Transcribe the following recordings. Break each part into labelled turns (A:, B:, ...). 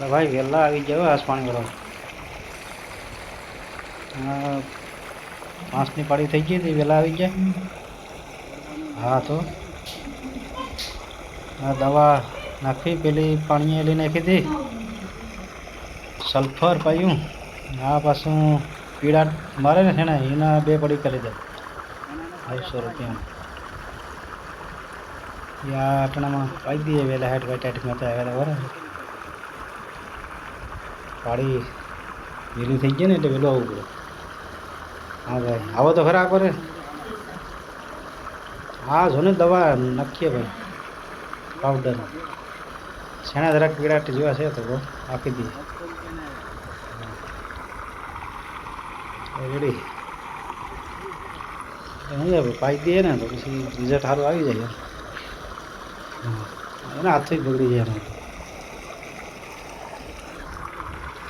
A: ભાઈ વહેલા આવી ગયા આસ પાણી વાળો પાંચની પાડી થઈ ગઈ હતી વહેલા આવી ગયા. હા, તો. દવા નાખી, પેલી પાણીએ લઈ નાખી હતી. સલ્ફર પાયું. આ પાછું પીડા મારે ને છે ને એના બે પડી કરી દે. આઠસો રૂપિયા. યા આપણામાં પાઈ દઈએ વહેલા હેઠ વાઈટ હેઠ મેં આવ્યા બરાબર. પાડી વહેલી થઈ ગઈ ને એટલે વહેલું આવવું પડે. હા ભાઈ, આવો તો ખરા કરે હા જો ને દવા નાખીએ ભાઈ પાવડર શેણા જરાક પીળાટ જેવા છે તો આપી દઈએ. રેડી નહીં પાઈ દઈએ ને તો પછી રિઝલ્ટ સારું આવી જાય. એના હાથથી બગડી જાય એમાં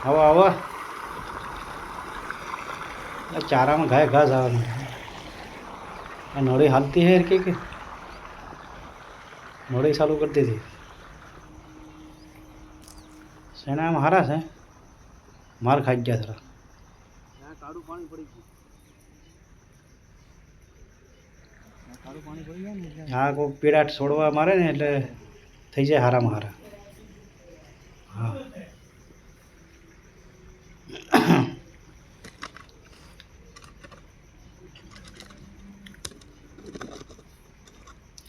A: આવો આવો. ચારામાં ઘાય ઘાસ આવે આ નળી હાલતી હે કે કે? નળી ચાલુ કરતી હતી. શેણામાં હારા છે? માર ખાઈ ગયા થોડા
B: કાળું પાણી પડી ગયું.
A: હા કોઈ પીડા છોડવા મારે ને એટલે થઈ જાય હારામાં હારા. હા.